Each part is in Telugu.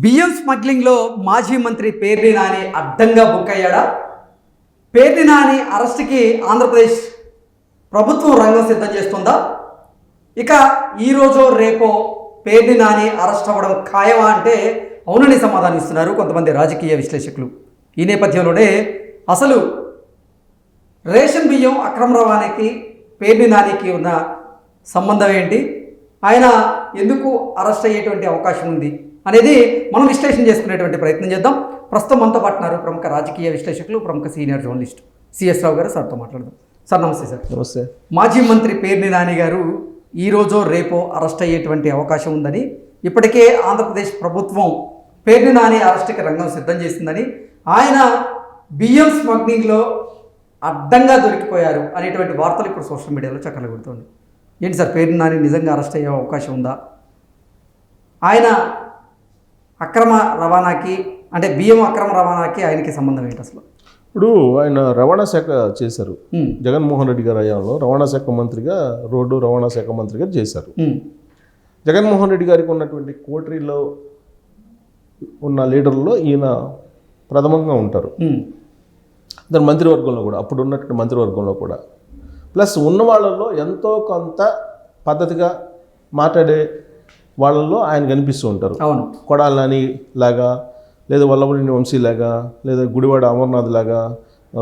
బియ్యం స్మగ్లింగ్లో మాజీ మంత్రి పేర్ని నాని అడ్డంగా బుక్ అయ్యాడా? పేర్ని నాని అరెస్ట్కి ఆంధ్రప్రదేశ్ ప్రభుత్వం రంగం సిద్ధం చేస్తుందా? ఇక ఈరోజు రేపో పేర్ని నాని అరెస్ట్ అవ్వడం ఖాయమా అంటే అవునని సమాధానం ఇస్తున్నారు కొంతమంది రాజకీయ విశ్లేషకులు. ఈ నేపథ్యంలోనే అసలు రేషన్ బియ్యం అక్రమ రవాణాకి పేర్ని నానికి ఉన్న సంబంధం ఏంటి? ఆయన ఎందుకు అరెస్ట్ అయ్యేటువంటి అవకాశం ఉంది? అనేది మనం విశ్లేషణ చేసుకునేటువంటి ప్రయత్నం చేద్దాం. ప్రస్తుతం మనతో పాటున్నారు ప్రముఖ రాజకీయ విశ్లేషకులు ప్రముఖ సీనియర్ జర్నలిస్ట్ సిఎస్ రావు గారు. సార్తో మాట్లాడదాం. సార్ నమస్తే సార్. నమస్తే. మాజీ మంత్రి పేర్ని నాని గారు ఈ రోజో రేపో అరెస్ట్ అయ్యేటువంటి అవకాశం ఉందని ఇప్పటికే ఆంధ్రప్రదేశ్ ప్రభుత్వం పేర్ని నాని అరెస్ట్కి రంగం సిద్ధం చేసిందని ఆయన బియ్యం స్మగ్లింగ్లో అడ్డంగా దొరికిపోయారు అనేటువంటి వార్తలు ఇప్పుడు సోషల్ మీడియాలో చక్కలు కొడుతుంది ఏంటి సార్ పేర్ని నాని నిజంగా అరెస్ట్ అయ్యే అవకాశం ఉందా? ఆయన అక్రమ రవాణాకి అంటే బియ్యం అక్రమ రవాణాకి ఆయనకి సంబంధం ఏంటి అసలు? ఇప్పుడు ఆయన రవాణా శాఖ చేశారు. జగన్మోహన్ రెడ్డి గారి హయాంలో రవాణా శాఖ మంత్రిగా రోడ్డు రవాణా శాఖ మంత్రిగా చేశారు. జగన్మోహన్ రెడ్డి గారికి ఉన్నటువంటి కోటరీలో ఉన్న లీడర్లో ఈయన ప్రథమంగా ఉంటారు. దాని మంత్రివర్గంలో కూడా అప్పుడు ఉన్నటువంటి మంత్రివర్గంలో కూడా. ప్లస్ ఉన్న వాళ్ళల్లో ఎంతో కొంత పద్ధతిగా మాట్లాడే వాళ్ళల్లో ఆయన కనిపిస్తూ ఉంటారు. అవును. కొడాలి నాని లాగా లేదా వల్లభనేని వంశీ లాగా లేదా గుడివాడ అమర్నాథ్ లాగా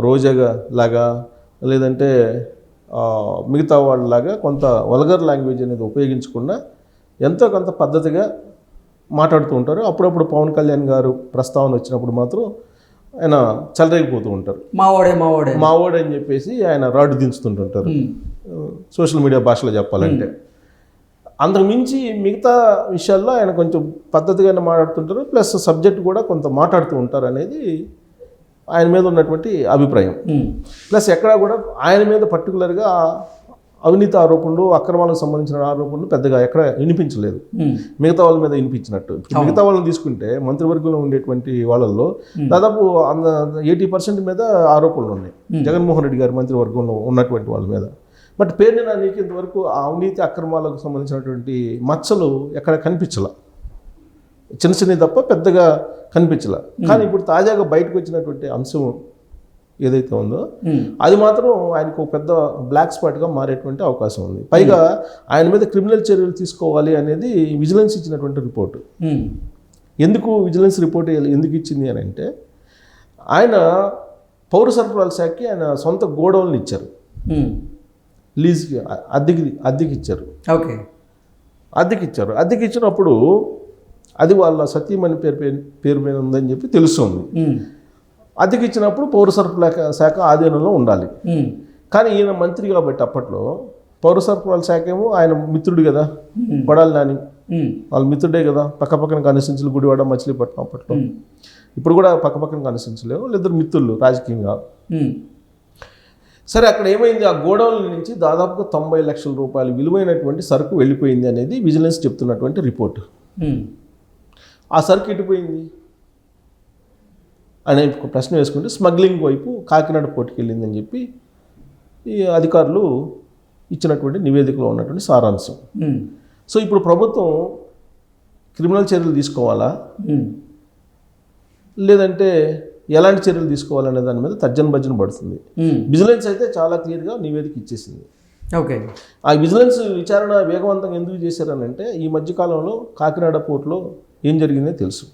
రోజాగా లాగా లేదంటే మిగతా వాళ్ళలాగా కొంత వల్గర్ లాంగ్వేజ్ అనేది ఉపయోగించకుండా ఎంతో కొంత పద్ధతిగా మాట్లాడుతూ ఉంటారు. అప్పుడప్పుడు పవన్ కళ్యాణ్ గారు ప్రస్తావన వచ్చినప్పుడు మాత్రం ఆయన చెలరేగిపోతూ ఉంటారు. మావోడే మావోడే. మావోడు అని చెప్పేసి ఆయన రాడ్డు దించుతుంటుంటారు. సోషల్ మీడియా భాషలో చెప్పాలంటే. అంతకు మించి మిగతా విషయాల్లో ఆయన కొంచెం పద్ధతిగానే మాట్లాడుతుంటారు. ప్లస్ సబ్జెక్ట్ కూడా కొంత మాట్లాడుతూ ఉంటారు అనేది ఆయన మీద ఉన్నటువంటి అభిప్రాయం. ప్లస్ ఎక్కడా కూడా ఆయన మీద పర్టికులర్గా అవినీతి ఆరోపణలు అక్రమాలకు సంబంధించిన ఆరోపణలు పెద్దగా ఎక్కడ వినిపించలేదు. మిగతా వాళ్ళ మీద వినిపించినట్టు. మిగతా వాళ్ళని తీసుకుంటే మంత్రివర్గంలో ఉండేటువంటి వాళ్ళల్లో దాదాపు ఎయిటీ పర్సెంట్ మీద ఆరోపణలు ఉన్నాయి. జగన్మోహన్ రెడ్డి గారి మంత్రివర్గంలో ఉన్నటువంటి వాళ్ళ మీద. బట్ పేరుని నీకు ఇంతవరకు ఆ అవినీతి అక్రమాలకు సంబంధించినటువంటి మచ్చలు ఎక్కడ కనిపించాల? చిన్న చిన్నవి తప్ప పెద్దగా కనిపించాల. కానీ ఇప్పుడు తాజాగా బయటకు వచ్చినటువంటి అంశం ఏదైతే ఉందో అది మాత్రం ఆయనకు ఒక పెద్ద బ్లాక్ స్పాట్గా మారేటువంటి అవకాశం ఉంది. పైగా ఆయన మీద క్రిమినల్ చర్యలు తీసుకోవాలి అనేది విజిలెన్స్ ఇచ్చినటువంటి రిపోర్ట్ ఎందుకు విజిలెన్స్ రిపోర్ట్ ఎందుకు ఇచ్చింది అని అంటే ఆయన పౌర సరఫరాల శాఖకి ఆయన సొంత గోడౌన్లు ఇచ్చారు. లీజ్కి అద్దెకి అద్దెకి ఇచ్చారు. ఓకే. అద్దెకి ఇచ్చారు. అద్దెకి ఇచ్చినప్పుడు అది వాళ్ళ సతీమణి పేరు పేరు మీద ఉందని చెప్పి తెలుస్తుంది. అద్దెకి ఇచ్చినప్పుడు పౌర సరఫరా శాఖ ఆధీనంలో ఉండాలి. కానీ ఈయన మంత్రి కాబట్టి అప్పట్లో పౌర సరఫరాల శాఖ ఏమో ఆయన మిత్రుడు కదా. కొడాలి నాని. వాళ్ళ మిత్రుడే కదా. పక్క పక్కన కనిసించులు గుడివాడ మచిలీపట్నం అప్పట్లో. ఇప్పుడు కూడా పక్క పక్కన కనిసించలేవు ఇద్దరు మిత్రులు రాజకీయంగా. సరే అక్కడ ఏమైంది? ఆ గోడౌన్ల నుంచి దాదాపుగా తొంభై లక్షల రూపాయలు విలువైనటువంటి సరుకు వెళ్ళిపోయింది అనేది విజిలెన్స్ చెప్తున్నటువంటి రిపోర్ట్. ఆ సరుకు ఎటుపోయింది అనే ప్రశ్న వేసుకుంటే స్మగ్లింగ్ వైపు కాకినాడ పోటీకి వెళ్ళిందని చెప్పి ఈ అధికారులు ఇచ్చినటువంటి నివేదికలో ఉన్నటువంటి సారాంశం. సో ఇప్పుడు ప్రభుత్వం క్రిమినల్ చర్యలు తీసుకోవాలా? లేదంటే ఎలాంటి చర్యలు తీసుకోవాలనే దాని మీద తర్జన భర్జన పడుతుంది. విజిలెన్స్ అయితే చాలా క్లియర్గా నివేదిక ఇచ్చేసింది. ఓకే. ఆ విజిలెన్స్ విచారణ వేగవంతంగా ఎందుకు చేశారనంటే ఈ మధ్యకాలంలో కాకినాడ పోర్టులో ఏం జరిగిందో తెలుసు.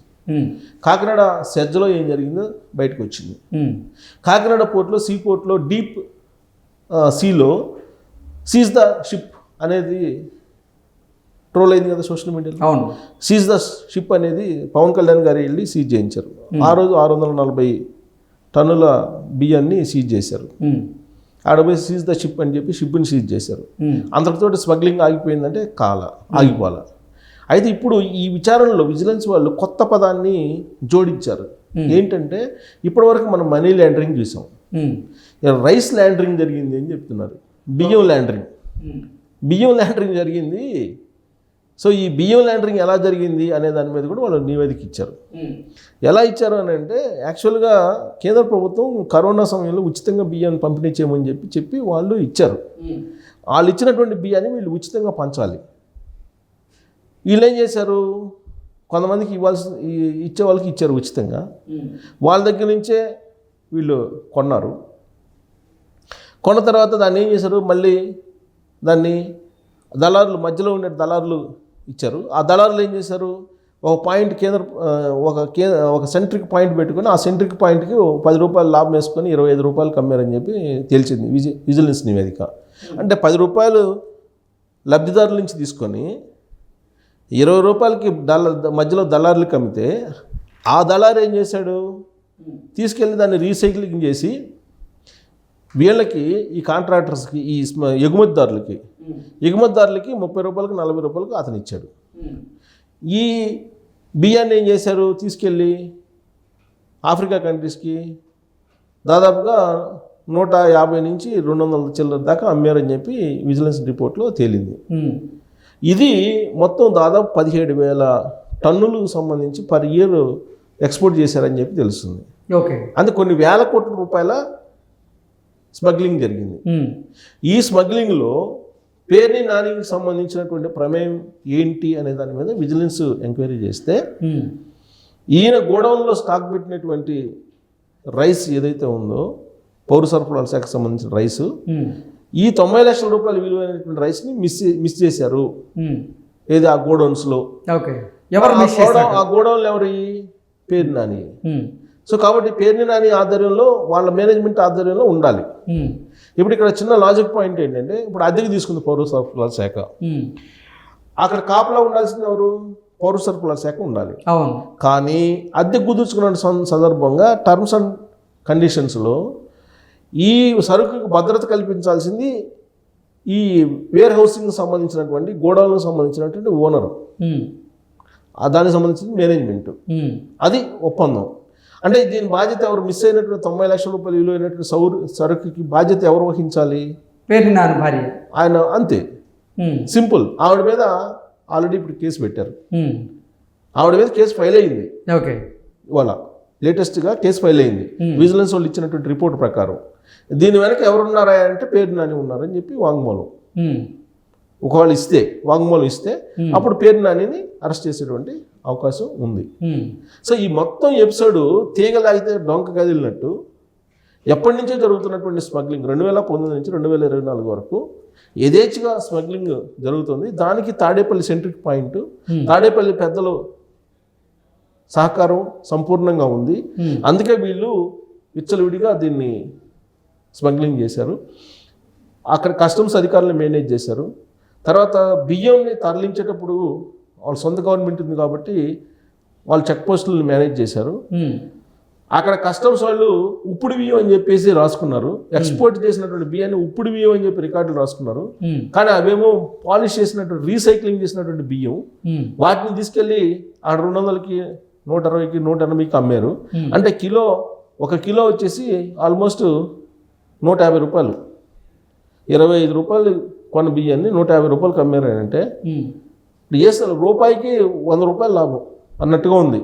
కాకినాడ సెజ్జలో ఏం జరిగిందో బయటకు వచ్చింది. కాకినాడ పోర్ట్లో సీ పోర్ట్లో డీప్ సీలో సీజ్ ద షిప్ అనేది ట్రోల్ అయింది కదా సోషల్ మీడియాలో అవును. సీజ్ ద షిప్ అనేది పవన్ కళ్యాణ్ గారు వెళ్ళి సీజ్ చేయించారు. ఆ రోజు ఆరు వందల నలభై టన్నుల బియ్యాన్ని సీజ్ చేశారు. ఆడపోయి సీజ్ ద షిప్ అని చెప్పి షిప్ని సీజ్ చేశారు. ఉమ్, అంతటితోటి స్మగ్లింగ్ ఆగిపోయిందంటే కాల ఆగిపోవాల. అయితే ఇప్పుడు ఈ విచారణలో విజిలెన్స్ వాళ్ళు కొత్త పదాన్ని జోడించారు. ఏంటంటే ఇప్పటివరకు మనం మనీ ల్యాండరింగ్ చూసాం. రైస్ ల్యాండరింగ్ జరిగింది అని చెప్తున్నారు. బియ్యం ల్యాండరింగ్ బియ్యం ల్యాండరింగ్ జరిగింది. సో ఈ బియ్యం ల్యాండరింగ్ ఎలా జరిగింది అనే దాని మీద కూడా వాళ్ళు నివేదిక ఇచ్చారు. ఎలా ఇచ్చారు అని అంటే యాక్చువల్గా కేంద్ర ప్రభుత్వం కరోనా సమయంలో ఉచితంగా బియ్యాన్ని పంపిణీ చేయమని చెప్పి చెప్పి వాళ్ళు ఇచ్చారు. వాళ్ళు ఇచ్చినటువంటి బియ్యాన్ని వీళ్ళు ఉచితంగా పంచాలి. వీళ్ళు ఏం చేశారు? కొంతమందికి ఇవ్వాల్సి ఇచ్చే వాళ్ళకి ఇచ్చారు ఉచితంగా. వాళ్ళ దగ్గర నుంచే వీళ్ళు కొన్నారు. కొన్న తర్వాత దాన్ని ఏం చేశారు? మళ్ళీ దాన్ని దళారులు మధ్యలో ఉండే దళారులు ఇచ్చారు. ఆ దళారులు ఏం చేశారు? ఒక పాయింట్ కేంద్ర ఒక కే ఒక సెంట్రిక్ పాయింట్ పెట్టుకుని ఆ సెంట్రిక్ పాయింట్కి పది రూపాయలు లాభం వేసుకొని ఇరవై ఐదు రూపాయలు కమ్మారని చెప్పి తేల్చింది విజి విజిలెన్స్ నివేదిక. అంటే పది రూపాయలు లబ్ధిదారుల నుంచి తీసుకొని ఇరవై రూపాయలకి దళ మధ్యలో దళారులకు అమ్మితే ఆ దళారు ఏం చేశాడు? తీసుకెళ్ళి దాన్ని రీసైక్లింగ్ చేసి వీళ్ళకి ఈ కాంట్రాక్టర్స్కి ఈ స్మ- ఎగుమతిదారులకి ఎగుమతిదారులకి ముప్పై రూపాయలకు నలభై రూపాయలకు అతను ఇచ్చాడు. ఈ బియ్యాన్ని ఏం చేశారు? తీసుకెళ్ళి ఆఫ్రికా కంట్రీస్కి దాదాపుగా నూట యాభై నుంచి రెండు వందల చిల్లర దాకా అమ్మారని చెప్పి విజిలెన్స్ రిపోర్ట్లో తేలింది. ఇది మొత్తం దాదాపు పదిహేడు వేల టన్నులకు సంబంధించి పర్ ఇయర్ ఎక్స్పోర్ట్ చేశారని చెప్పి తెలుస్తుంది. ఓకే. అంటే కొన్ని వేల కోట్ల రూపాయల స్మగ్లింగ్ జరిగింది. ఈ స్మగ్లింగ్లో పేర్ని నానికి సంబంధించినటువంటి ప్రమేయం ఏంటి అనే దాని మీద విజిలెన్స్ ఎంక్వైరీ చేస్తే ఈయన గోడౌన్లో స్టాక్ పెట్టినటువంటి రైస్ ఏదైతే ఉందో పౌర సరఫరాల శాఖకు సంబంధించిన రైసు ఈ తొంభై లక్షల రూపాయల విలువైనటువంటి రైస్ని మిస్ మిస్ చేశారు. ఏది? ఆ గోడౌన్స్లో. ఓకే. ఎవరు ఆ మిస్ గోడౌన్ ఆ గోడౌన్లు ఎవరి? పేరు నాని. సో కాబట్టి పేరుని నాని ఆధ్వర్యంలో వాళ్ళ మేనేజ్మెంట్ ఆధ్వర్యంలో ఉండాలి. ఇప్పుడు ఇక్కడ చిన్న లాజిక్ పాయింట్ ఏంటంటే ఇప్పుడు అద్దెకి తీసుకుంది పౌర సరఫరాల శాఖ. అక్కడ కాపలా ఉండాల్సింది ఎవరు? పౌర సరఫరాల శాఖ ఉండాలి. అవును. కానీ అద్దె కుదుర్చుకున్న సందర్భంగా టర్మ్స్ అండ్ కండిషన్స్లో ఈ సరుకుకు భద్రత కల్పించాల్సింది ఈ వేర్ హౌసింగ్ సంబంధించినటువంటి గోడౌన్లకు సంబంధించినటువంటి ఓనర్ దానికి సంబంధించిన మేనేజ్మెంట్ అది ఒప్పందం. అంటే దీని బాధ్యత ఎవరు మిస్ అయినటువంటి తొంభై లక్షల రూపాయలు విలువైనటువంటి సౌరు సరుకుకి బాధ్యత ఎవరు వహించాలి? భార్య. ఆయన అంతే. సింపుల్. ఆవిడ మీద ఆల్రెడీ ఇప్పుడు కేసు పెట్టారు. ఆవిడ మీద కేసు ఫైల్ అయింది. ఓకే. ఇవాళ లేటెస్ట్గా కేసు ఫైల్ అయింది. విజిలెన్స్ వాళ్ళు ఇచ్చినటువంటి రిపోర్ట్ ప్రకారం. దీని వెనక ఎవరున్నారా అంటే పేరు నాని ఉన్నారని చెప్పి వాంగ్మూలం. ఒకవేళ ఇస్తే వాంగ్మూలం ఇస్తే అప్పుడు పేరు నానిని అరెస్ట్ చేసేటువంటి అవకాశం ఉంది. సో ఈ మొత్తం ఎపిసోడ్ తీగలాగితే డొంక కదిలినట్టు ఎప్పటి నుంచో జరుగుతున్నటువంటి స్మగ్లింగ్ రెండు వేల పంతొమ్మిది నుంచి రెండు వేల ఇరవై నాలుగు వరకు యథేచ్ఛగా స్మగ్లింగ్ జరుగుతుంది. దానికి తాడేపల్లి సెంట్రిక్ పాయింట్ తాడేపల్లి పెద్దలు సహకారం సంపూర్ణంగా ఉంది. అందుకే వీళ్ళు విచ్చలవిడిగా దీన్ని స్మగ్లింగ్ చేశారు. అక్కడ కస్టమ్స్ అధికారులు మేనేజ్ చేశారు. తర్వాత బియ్యంని తరలించేటప్పుడు వాళ్ళ సొంత గవర్నమెంట్ ఉంది కాబట్టి వాళ్ళు చెక్ పోస్టులను మేనేజ్ చేశారు. అక్కడ కస్టమ్స్ వాళ్ళు ఉప్పుడు బియ్యం అని చెప్పేసి రాసుకున్నారు. ఎక్స్పోర్ట్ చేసినటువంటి బియ్యాన్ని ఉప్పుడు బియ్యం అని చెప్పి రికార్డులు రాసుకున్నారు. కానీ అవేమో పాలిష్ చేసినటువంటి రీసైక్లింగ్ చేసినటువంటి బియ్యం వాటిని తీసుకెళ్ళి ఆ రెండు వందలకి నూట అరవైకి నూట ఎనభైకి అమ్మారు. అంటే కిలో ఒక కిలో వచ్చేసి ఆల్మోస్ట్ నూట యాభై రూపాయలు. ఇరవై ఐదు రూపాయలు కొన్న బియ్యాన్ని నూట యాభై రూపాయలకి అమ్మారు అంటే ఇప్పుడు చేస్తారు రూపాయికి వంద రూపాయలు లాభం అన్నట్టుగా ఉంది.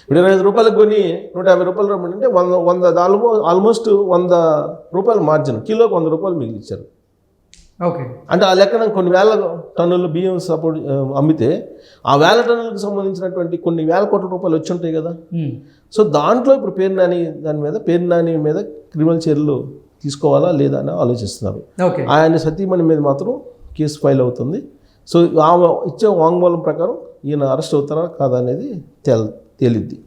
ఇప్పుడు ఇరవై ఐదు రూపాయలకు కొని నూట యాభై రూపాయలు రమ్మంటే వంద వంద ఆల్మో ఆల్మోస్ట్ వంద రూపాయల మార్జిన్ కిలోకి వంద రూపాయలు మిగిలిచ్చారు. ఓకే. అంటే ఆ లెక్కన కొన్ని వేల టన్నుల బియ్యం సపోర్ట్ అమ్మితే ఆ వేల టన్నులకు సంబంధించినటువంటి కొన్ని వేల కోట్ల రూపాయలు వచ్చి ఉంటాయి కదా. సో దాంట్లో ఇప్పుడు పేరు నాని దాని మీద పేరు నాని మీద క్రిమినల్ చర్యలు తీసుకోవాలా లేదా అని ఆలోచిస్తున్నారు. ఆయన సతీమణి మీద మాత్రం కేసు ఫైల్ అవుతుంది. సో ఆమె ఇచ్చే వాంగ్మూలం ప్రకారం ఈయన అరెస్ట్ అవుతారా కాదా అనేది తేల్ తేలిద్ది.